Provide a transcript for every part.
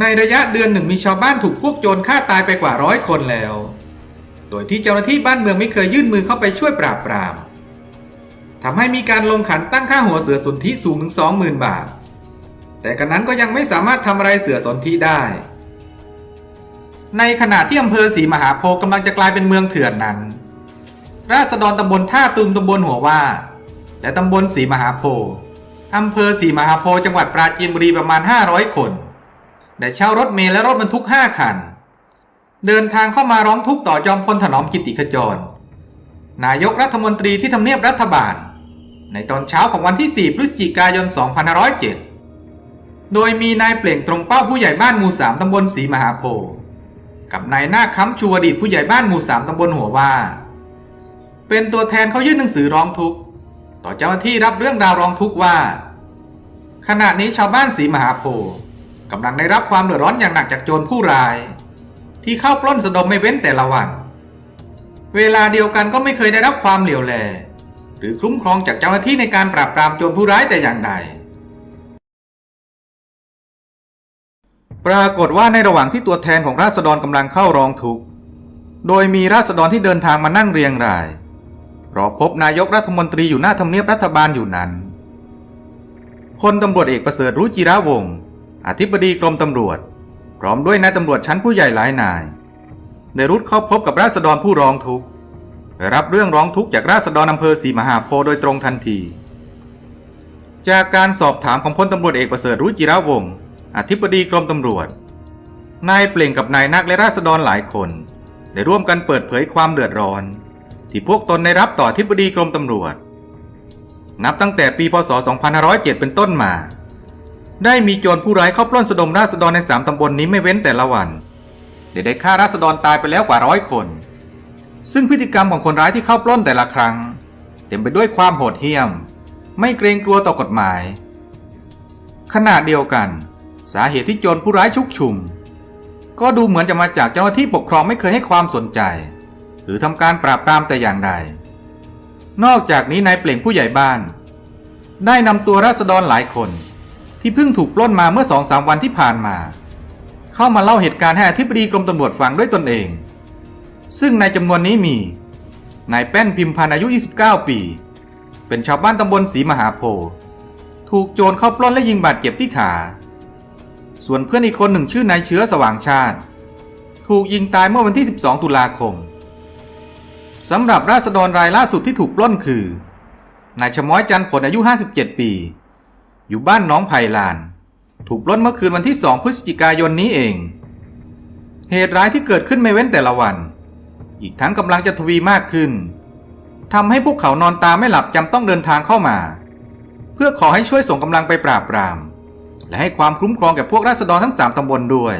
ในระยะเดือนหนึ่งมีชาวบ้านถูกพวกโจรฆ่าตายไปกว่าร้อยคนแล้ว โดยที่เจ้าหน้าที่บ้านเมืองไม่เคยยื่นมือเข้าไปช่วยปราบปรามทำให้มีการลงขันตั้งค่าหัวเสือสนธิสูงถึง20,000 บาท แต่กันนั้นก็ยังไม่สามารถทำอะไรเสือสนธิได้ ในขณะที่อำเภอศรีมหาโพธิ์กำลังจะกลายเป็นเมืองเถื่อนนั้น ราษฎรตำบลท่าตุมตำบลหัวว่า และตำบลศรีมหาโพธิ์อำเภอศรีมหาโพธิ์จังหวัดปราจีนบุรีประมาณ 500 คน ได้เช่ารถเมล์และรถบรรทุก5คัน เดินทางเข้ามาร้องทุกข์ต่อจอมพลถนอมกิติขจร นายกรัฐมนตรีที่ทำเนียบรัฐบาล ในตอนเช้าของวันที่ 4 พฤศจิกายน 2507 โดยมีนายเปล่งตรงเป้าผู้ใหญ่บ้านหมู่3ตำบลศรีมหาโพธิ์กับนายนาคค้ำชูอดีตผู้ใหญ่บ้านหมู่3ตำบลหัวว่า เป็นตัวแทนเขายื่นหนังสือร้องทุกข์ต่อเจ้าหน้าที่รับเรื่องราวร้องทุกข์ว่า ขณะนี้ชาวบ้านศรีมหาโพธิ์ กำลังได้รับความเดือดร้อนอย่างหนักจากโจรผู้ร้าย ที่เข้าปล้นสะดมไม่เว้นแต่ละวัน เวลาเดียวกันก็ไม่เคยได้รับความเหลียวแล หรือคุ้มครองจากเจ้าหน้าที่ในการปราบปรามโจรผู้ร้ายแต่อย่างใด ปรากฏว่าในระหว่างที่ตัวแทนของราษฎรกำลังเข้าร้องทุกข์โดยมีราษฎรที่เดินทางมานั่งเรียงรายรอพบนายกรัฐมนตรีอยู่หน้าทำเนียบรัฐบาลอยู่นั้นพลตำรวจเอกประเสริฐรู้จิระวงศ์ อธิบดีกรมตำรวจ พร้อมด้วยนายตำรวจชั้นผู้ใหญ่หลายนายได้รุดเข้าพบกับราษฎรผู้ร้องทุกข์รับเรื่องร้องทุกข์จากราษฎรอำเภอศรีมหาโพธิโดยตรงทันที จากการสอบถามของพลตำรวจเอกประเสริฐรู้จิระวงศ์อธิบดีกรมตำรวจ นายเปล่งกับนายนักและราษฎรหลายคน ได้ร่วมกันเปิดเผยความเดือดร้อน ที่พวกตนได้รับต่ออธิบดีกรมตำรวจ นับตั้งแต่ปีพศ 2507 เป็นต้นมา ได้มีโจรผู้ร้ายเข้าปล้นสะดมราษฎรในสามตำบลนนี้ไม่เว้นแต่ละวันได้ได้ฆ่าราษฎรตายไปแล้วกว่าร้อยคน ซึ่งพฤติกรรมของคนร้ายที่เข้าปล้นแต่ละครั้ง เต็มไปด้วยความโหดเหี้ยม ไม่เกรงกลัวต่อกฎหมาย ขณะเดียวกัน สาเหตุที่โจรผู้ร้ายชุกชุม ก็ดูเหมือนจะมาจากเจ้าหน้าที่ปกครองไม่เคยให้ความสนใจ หรือทำการปราบปรามแต่อย่างใด นอกจากนี้นายเปล่งผู้ใหญ่บ้าน ได้นำตัวราษฎรหลายคน ที่เพิ่งถูกปล้นมาเมื่อสองสามวันที่ผ่านมา เข้ามาเล่าเหตุการณ์ให้อธิบดีกรมตำรวจฟังด้วยตนเอง ซึ่งในจำนวนนี้มีนายแป้นพิมพันธ์อายุ 29 ปี เป็นชาวบ้านตำบลศรีมหาโพธิ์ถูกโจรเข้าปล้นและยิงบาดเจ็บที่ขา ส่วนเพื่อนอีกคนหนึ่งชื่อนายเชื้อสว่างชาติ ถูกยิงตายเมื่อวันที่ 12 ตุลาคมสำหรับราษฎรรายล่าสุดที่ถูกปล้นคือ นายชม้อยจันทร์ผลอายุ 57 ปี อยู่บ้านน้องไผ่ลาน ถูกปล้นเมื่อคืนวันที่ 2 พฤศจิกายนนี้เอง เหตุร้ายที่เกิดขึ้นไม่เว้นแต่ละวัน อีกทั้งกำลังจะทวีมากขึ้นทำให้พวกเขานอนตาไม่หลับจำต้องเดินทางเข้ามา เพื่อขอให้ช่วยส่งกำลังไปปราบปราม และให้ความคุ้มครองแก่พวกราษฎรทั้ง 3ตำบลด้วย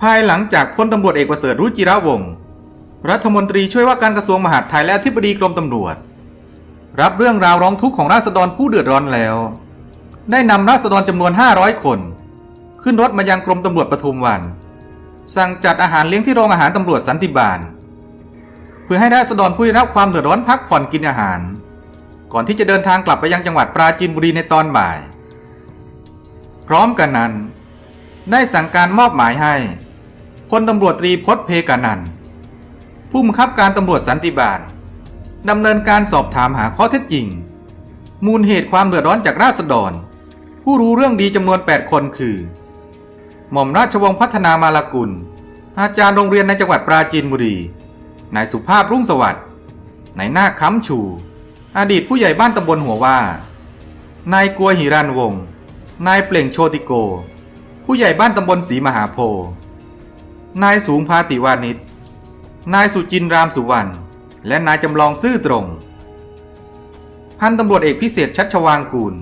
ภายหลังจากพลตำรวจเอกประเสริฐรุจิระวงศ์รัฐมนตรีช่วยว่าการกระทรวงมหาดไทยและอธิบดีกรมตำรวจ รับเรื่องราวร้องทุกข์ของราษฎรผู้เดือดร้อนแล้ว ได้นำราษฎรจำนวน 500 คน ขึ้นรถมายังกรมตำรวจปทุมวัน สั่งจัดอาหารเลี้ยงที่โรงอาหารตำรวจสันติบาล เพื่อให้ราษฎรผู้ได้รับความเดือดร้อนพักผ่อนกินอาหาร ก่อนที่จะเดินทางกลับไปยังจังหวัดปราจีนบุรีในตอนบ่าย พร้อมกันนั้น ได้สั่งการมอบหมายให้พลตำรวจตรีพจน์เพกานันผู้บังคับการตำรวจสันติบาล ดำเนินการสอบถามหาข้อเท็จจริง มูลเหตุความเดือดร้อนจากราษฎร ผู้รู้เรื่องดีจำนวน 8 คนคือ หม่อมราชวงศ์พัฒนามาลากุล อาจารย์โรงเรียนในจังหวัดปราจีนบุรี นายสุภาพรุ่งสวัสดิ์นายนาคค้ำชู อดีตผู้ใหญ่บ้านตำบลหัวว่า นายกัวหิรันวงศ์นายเปล่งโชติโก ผู้ใหญ่บ้านตำบลศรีมหาโพนายสูงพาติวานิชนายสุจินรามสุวรรณ และนายจำลองซื่อตรง พันตำรวจเอกพิเศษชัชวางกูล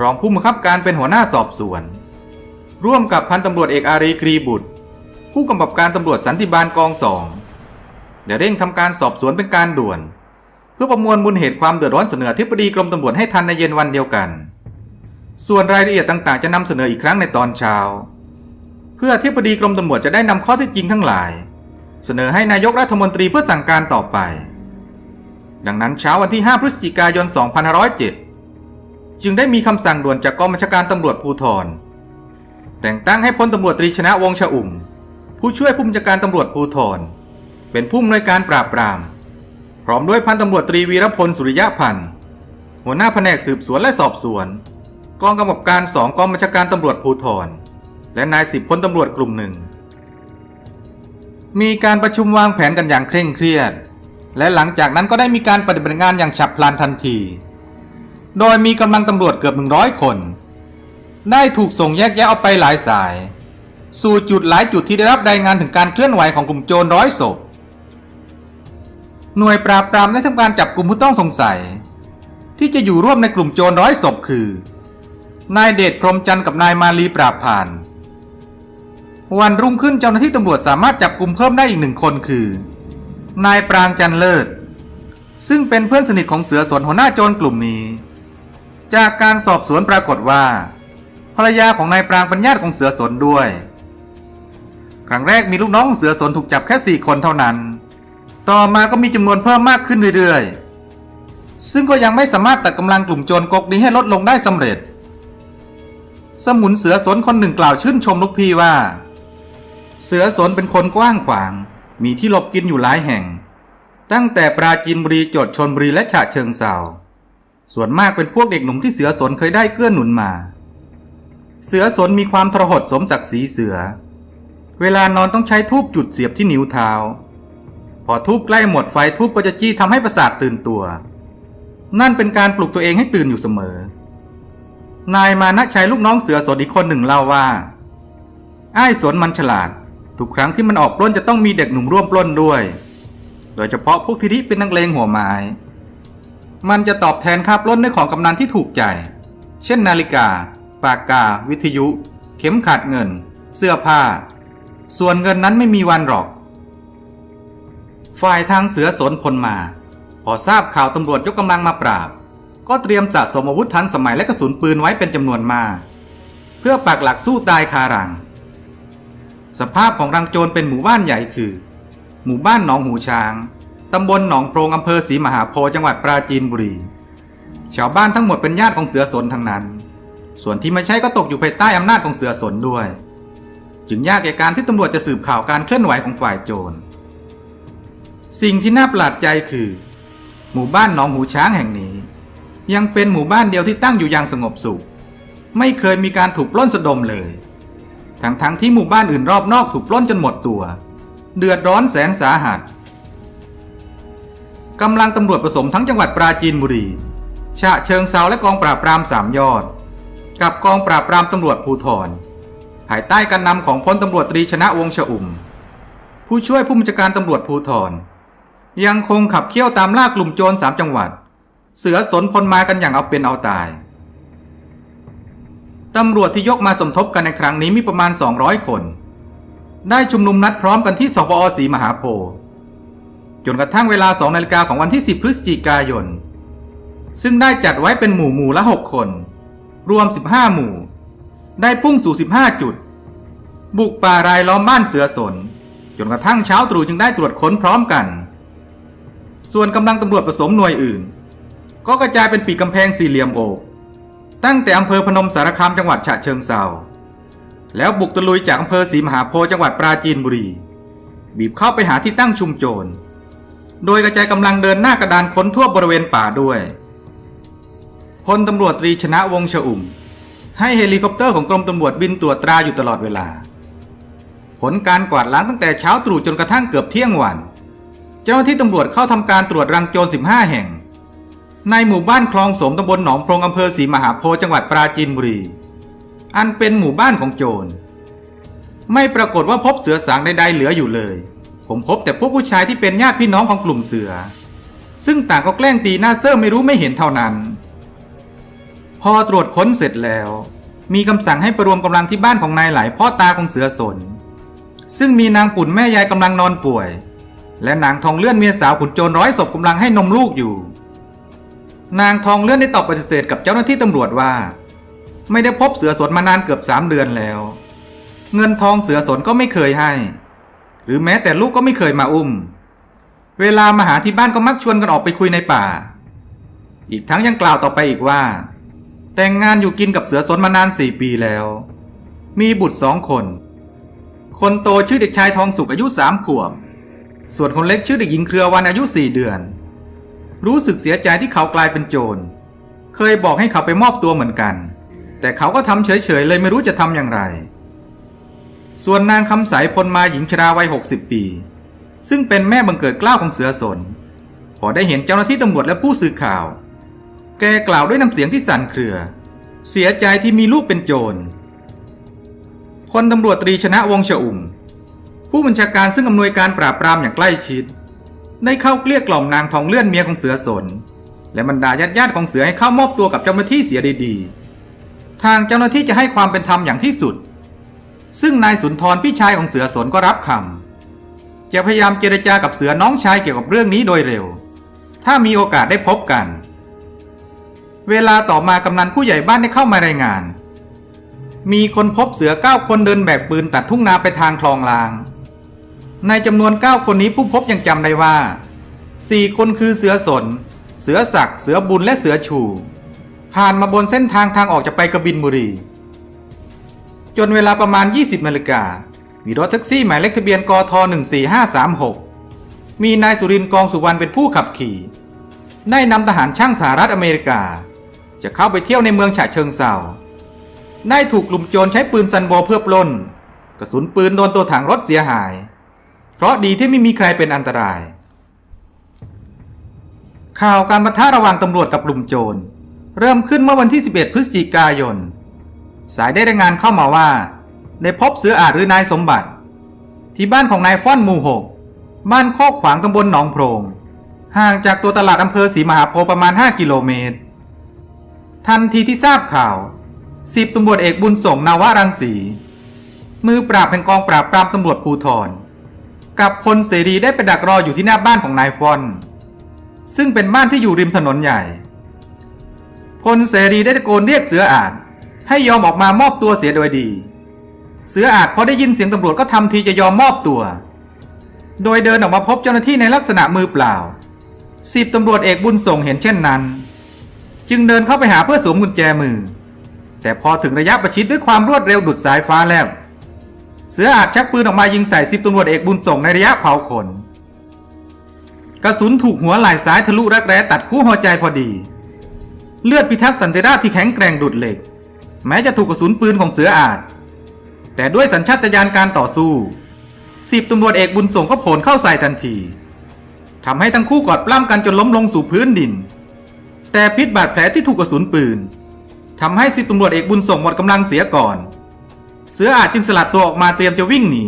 รองผู้บังคับการเป็นหัวหน้าสอบสวน ร่วมกับพันตำรวจเอกอารีกรีบุตร ผู้กำกับการตำรวจสันติบาลกองสองเดี๋ยวเร่งทำการสอบสวนเป็นการด่วน เพื่อประมวลมูลเหตุความเดือดร้อนเสนอที่ปดีกรมตำรวจให้ทันในเย็นวันเดียวกัน ส่วนรายละเอียดต่างๆ จะนำเสนออีกครั้งในตอนเช้า เพื่อที่ปดีกรมตำรวจจะได้นำข้อเท็จจริงทั้งหลาย เสนอให้นายกรัฐมนตรีเพื่อสั่งการต่อไป ดังนั้นเช้าวันที่ 5 พฤศจิกายน 2507 จึงได้มีคำสั่งด่วนจากกองบัญชาการตำรวจภูธร แต่งตั้งให้พลตำรวจตรีชนะวงศ์ชอุ่ม ผู้ช่วยผู้บัญชาการตำรวจภูธร เป็นผู้อำนวยการปราบปราม พร้อมด้วยพันตำรวจตรีวีรพลสุริยะพันธ์หัวหน้าแผนกสืบสวนและสอบสวน กองกำกับการสองกองบัญชาการตำรวจภูธร และนายสิบพลตำรวจกลุ่มหนึ่งมีการประชุมวางแผนกันอย่างเคร่งเครียด และหลังจากนั้นก็ได้มีการปฏิบัติงานอย่างฉับพลันทันที โดยมีกำลังตำรวจเกือบ 100 คน ได้ถูกส่งแยกแยะออกไปหลายสาย สู่จุดหลายจุดที่ได้รับรายงานถึงการเคลื่อนไหวของกลุ่มโจรร้อยศพ หน่วยปราบปรามได้ทำการจับกลุ่มผู้ต้องสงสัย ที่จะอยู่ร่วมในกลุ่มโจรร้อยศพคือนายเดชพรมจันทร์กับนายมาลีปราบผ่าน วันรุ่งขึ้นเจ้าหน้าที่ตำรวจสามารถจับกลุ่มเพิ่มได้อีกหนึ่งคนคือ นายปรางจันเลิศ ซึ่งเป็นเพื่อนสนิทของเสือสนหัวหน้าโจรกลุ่มนี้ จากการสอบสวนปรากฏว่า ภรรยาของนายปรางเป็นญาติของเสือสนด้วย ครั้งแรกมีลูกน้องของเสือสนถูกจับแค่สี่คนเท่านั้น ต่อมาก็มีจำนวนเพิ่มมากขึ้นเรื่อยๆ ซึ่งก็ยังไม่สามารถตัดกำลังกลุ่มโจรกกนี้ให้ลดลงได้สำเร็จ สมุนเสือสนคนหนึ่งกล่าวชื่นชมลูกพี่ว่า เสือสนเป็นคนกว้างขวาง มีที่หลบกินอยู่หลายแห่ง ตั้งแต่ปราจีนบุรีโจดชนบุรีและฉะเชิงเซาส่วนมากเป็นพวกเด็กหนุ่มที่เสือสนเคยได้เกื้อหนุนมา เสือสนมีความทรหดสมศักดิ์ศรีเสือ เวลานอนต้องใช้ทูบจุดเสียบที่นิ้วเท้า พอทูบใกล้หมดไฟทูบก็จะจี้ทำให้ประสาทตื่นตัว นั่นเป็นการปลุกตัวเองให้ตื่นอยู่เสมอ นายมานะชัยลูกน้องเสือสนอีกคนหนึ่งเล่าว่า อ้ายสนมันฉลาด ทุกครั้งที่มันออกปล้นจะต้องมีเด็กหนุ่มร่วมปล้นด้วย โดยเฉพาะพวกที่ที่เป็นนักเลงหัวไม้ มันจะตอบแทนค่าปล้นด้วยของกำนันที่ถูกใจ เช่นนาฬิกา ปากกา วิทยุ เข็มขัดเงิน เสื้อผ้า ส่วนเงินนั้นไม่มีวันหรอก ฝ่ายทางเสือสนพลมา พอทราบข่าวตำรวจยกกำลังมาปราบ ก็เตรียมสะสมอาวุธทันสมัยและกระสุนปืนไว้เป็นจำนวนมาก เพื่อปักหลักสู้ตายคารัง สภาพของรังโจรเป็นหมู่บ้านใหญ่คือ หมู่บ้านหนองหูช้าง ตำบลหนองโพรงอำเภอศรีมหาโพธิ์จังหวัดปราจีนบุรี ชาวบ้านทั้งหมดเป็นญาติของเสือสนทั้งนั้น ส่วนที่ไม่ใช่ก็ตกอยู่ภายใต้อำนาจของเสือสนด้วย จึงยากแก่การที่ตำรวจจะสืบข่าวการเคลื่อนไหวของฝ่ายโจร สิ่งที่น่าประหลาดใจคือ หมู่บ้านหนองหูช้างแห่งนี้ ยังเป็นหมู่บ้านเดียวที่ตั้งอยู่อย่างสงบสุข ไม่เคยมีการถูกปล้นสะดมเลย ทั้งๆทที่หมู่บ้านอื่นรอบนอกถูกปล้นจนหมดตัว เดือดร้อนแสนสาหัสกำลังตำรวจผสมทั้งจังหวัดปราจีนบุรีฉะเชิงเซาและกองปราบปรามสามยอด กับกองปราบปรามตำรวจภูธรภายใต้การนำของพลตำรวจตรีชนะวงศ์ชอุ่ม ผู้ช่วยผู้บัญชาการตำรวจภูธรยังคงขับเคี่ยวตามล่ากลุ่มโจรสามจังหวัด เสือสนพลมากันอย่างเอาเป็นเอาตาย ตำรวจที่ยกมาสมทบกันในครั้งนี้มีประมาณ 200 คน ได้ชุมนุมนัดพร้อมกันที่สปอศรีมหาโพธิ์จนกระทั่งเวลา2นาฬิกาของวันที่ 10 พฤศจิกายน ซึ่งได้จัดไว้เป็นหมู่หมู่ละ 6 คน รวม 15 หมู่ ได้พุ่งสู่ 15 จุด บุกป่ารายล้อมบ้านเสือสน จนกระทั่งเช้าตรู่จึงได้ตรวจค้นพร้อมกัน ส่วนกำลังตำรวจผสมหน่วยอื่น ก็กระจายเป็นปีกกำแพงสี่เหลี่ยมโอบ ตั้งแต่อำเภอพนมสารคามจังหวัดฉะเชิงเซาแล้วบุกตะลุยจากอำเภอศรีมหาโพธิ์จังหวัดปราจีนบุรี บีบเข้าไปหาที่ตั้งชุมโจร โดยกระจายกำลังเดินหน้ากระดานค้นทั่วบริเวณป่าด้วยพลตำรวจตรีชนะวงชอุ่ม ให้เฮลิคอปเตอร์ของกรมตำรวจบินตรวจตราอยู่ตลอดเวลา ผลการกวาดล้างตั้งแต่เช้าตรู่จนกระทั่งเกือบเที่ยงวัน เจ้าหน้าที่ตำรวจเข้าทำการตรวจรังโจร 15 แห่ง ในหมู่บ้านคลองสมตำบลหนองโพรงอำเภอศรีมหาโพธิ์จังหวัดปราจีนบุรี อันเป็นหมู่บ้านของโจร ไม่ปรากฏว่าพบเสือสางใดๆเหลืออยู่เลย ผมพบแต่พวกผู้ชายที่เป็นญาติพี่น้องของกลุ่มเสือ ซึ่งต่างก็แกล้งตีหน้าเซอร์ไม่รู้ไม่เห็นเท่านั้น พอตรวจค้นเสร็จแล้ว มีคำสั่งให้ประรวมกำลังที่บ้านของนายไหลพ่อตาของเสือสน ซึ่งมีนางปุ่นแม่ยายกำลังนอนป่วย และนางทองเลื่อนเมียสาวขุนโจรร้อยศพกำลังให้นมลูกอยู่ นางทองเลื่อนได้ตอบปฏิเสธกับเจ้าหน้าที่ตำรวจว่า ไม่ได้พบเสือสนมานานเกือบสามเดือนแล้ว เงินทองเสือสนก็ไม่เคยให้ หรือแม้แต่ลูกก็ไม่เคยมาอุ้ม เวลามาหาที่บ้านก็มักชวนกันออกไปคุยในป่า อีกทั้งยังกล่าวต่อไปอีกว่า แต่งงานอยู่กินกับเสือสนมานานสี่ปีแล้ว มีบุตรสองคน คนโตชื่อเด็กชายทองสุขอายุสามขวบ ส่วนคนเล็กชื่อเด็กหญิงเครือวันอายุสี่เดือน รู้สึกเสียใจที่เขากลายเป็นโจร เคยบอกให้เขาไปมอบตัวเหมือนกัน แต่เขาก็ทำเฉยๆเลยไม่รู้จะทำอย่างไร ส่วนนางคำสายพลมาหญิงชราวัย 60 ปี ซึ่งเป็นแม่บังเกิดกล้าวของเสือสน พอได้เห็นเจ้าหน้าที่ตำรวจและผู้สื่อข่าว แกกล่าวด้วยน้ำเสียงที่สั่นเครือ เสียใจที่มีลูกเป็นโจรพลตำรวจตรีชนะวงศ์ฉอุ่มผู้บัญชาการซึ่งอำนวยการปราบปรามอย่างใกล้ชิด ได้เข้าเกลี้ยกล่อมนางทองเลื่อนเมียของเสือสน และบรรดาญาติญาติของเสือให้เข้ามอบตัวกับเจ้าหน้าที่เสียดีๆ ทางเจ้าหน้าที่จะให้ความเป็นธรรมอย่างที่สุด ซึ่งนายสุนทรพี่ชายของเสือสนก็รับคำจะพยายามเจรจากับเสือน้องชายเกี่ยวกับเรื่องนี้โดยเร็ว ถ้ามีโอกาสได้พบกัน เวลาต่อมากำนันผู้ใหญ่บ้านได้เข้ามารายงาน มีคนพบเสือเก้าคนเดินแบกปืนตัดทุ่งนาไปทางคลองลาง ในจำนวนเก้าคนนี้ผู้พบยังจำได้ว่าสี่คนคือเสือสน เสือศักดิ์เสือบุญและเสือชู ผ่านมาบนเส้นทางทางออกจะไปกระบินบุรี จนเวลาประมาณ 20นาฬิกามีรถแท็กซี่หมายเลขทะเบียนกท14536 มีนายสุรินทร์กองสุวรรณเป็นผู้ขับขี่ ได้นำทหารช่างสหรัฐอเมริกา จะเข้าไปเที่ยวในเมืองฉะเชิงเซาได้ถูกกลุ่มโจรใช้ปืนซันโบเพื่อปล้น กระสุนปืนโดนตัวถังรถเสียหาย ราะดีที่ไม่มีใครเป็นอันตราย ข่าวการปะทะระหว่างตำรวจกับกลุ่มโจร เริ่มขึ้นเมื่อวันที่ 11 พฤศจิกายน สายได้รายงานเข้ามาว่า ได้พบเสืออาจหรือนายสมบัติ ที่บ้านของนายฟ้อนมูหก บ้านโคกขวางตำบลหนองโพรง ห่างจากตัวตลาดอำเภอศรีมหาโพธิ์ประมาณ 5 กิโลเมตร ทันทีที่ทราบข่าวสิบตำรวจเอกบุญส่งนาวารังสี มือปราบแห่งกองปราบปรามตำรวจภูธร กับพลเสรีได้ไปดักรออยู่ที่หน้าบ้านของนายฟอน ซึ่งเป็นบ้านที่อยู่ริมถนนใหญ่พลเสรีได้ตะโกนเรียกเสืออาจให้ยอมออกมามอบตัวเสียโดยดี เสืออาจพอได้ยินเสียงตำรวจก็ทำทีจะยอมมอบตัว โดยเดินออกมาพบเจ้าหน้าที่ในลักษณะมือเปล่าสิบตำรวจเอกบุญส่งเห็นเช่นนั้น จึงเดินเข้าไปหาเพื่อสวมกุญแจมือ แต่พอถึงระยะประชิดด้วยความรวดเร็วดุดสายฟ้าแล้ว เสืออาจชักปืนออกมายิงใส่สิบตำรวจเอกบุญส่งในระยะเผาขน กระสุนถูกหัวไหล่ซ้ายทะลุรักแร้ตัดคู่หัวใจพอดี เลือดพิทักษ์สันติราชที่แข็งแกร่งดุดเหล็ก แม้จะถูกกระสุนปืนของเสืออาจ แต่ด้วยสัญชาตญาณการต่อสู้สิบตำรวจเอกบุญส่งก็โผลเข้าใส่ทันทีทำให้ทั้งคู่กอดปล้ำกันจนล้มลงสู่พื้นดิน แต่พิษบาดแผลที่ถูกกระสุนปืนทำให้สิบตำรวจเอกบุญส่งหมดกำลังเสียก่อน เสืออาจจึงสลัดตัวออกมาเตรียมจะวิ่งหนี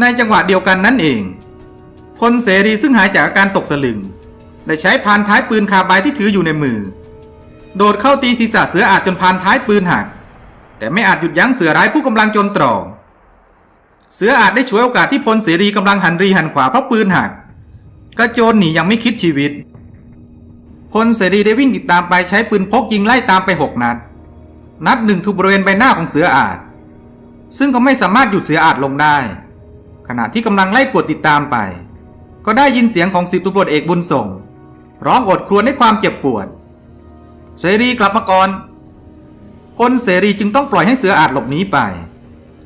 ในจังหวะเดียวกันนั้นเอง พลเสรีซึ่งหายจากอาการตกตะลึง ได้ใช้พานท้ายปืนคาบายที่ถืออยู่ในมือ โดดเข้าตีศีรษะเสืออาจจนพานท้ายปืนหัก แต่ไม่อาจหยุดยั้งเสือร้ายผู้กำลังจนตรอกเสืออาจได้ฉวยโอกาสที่พลเสรีกำลังหันรีหันขวาเพราะปืนหักกระโจนหนียังไม่คิดชีวิต พลเสรีได้วิ่งติดตามไปใช้ปืนพกยิงไล่ตามไปหกนัด นัดหนึ่งถูกบริเวณใบหน้าของเสืออาจ ซึ่งก็ไม่สามารถหยุดเสืออาจลงได้ ขณะที่กำลังไล่กวดติดตามไป ก็ได้ยินเสียงของสิบตำรวจเอกบุญส่ง ร้องอดครวญด้วยความเจ็บปวด เสรีกลับมาก่อนพลเสรีจึงต้องปล่อยให้เสืออาจหลบหนีไป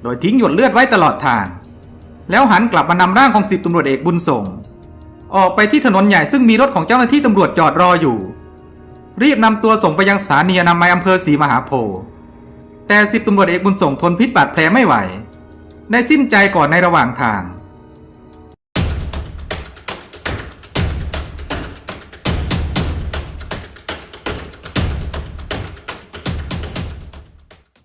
โดยทิ้งหยดเลือดไว้ตลอดทาง แล้วหันกลับมานำร่างของสิบตำรวจเอกบุญส่ง ออกไปที่ถนนใหญ่ซึ่งมีรถของเจ้าหน้าที่ตำรวจจอดรออยู่ รีบนำตัวส่งไปยังสถานีอนามัยอำเภอศรีมหาโพธิ์ แต่สิบตำรวจเอกบุญส่งทนพิษบาดแผลไม่ไหว ได้สิ้นใจก่อนในระหว่างทาง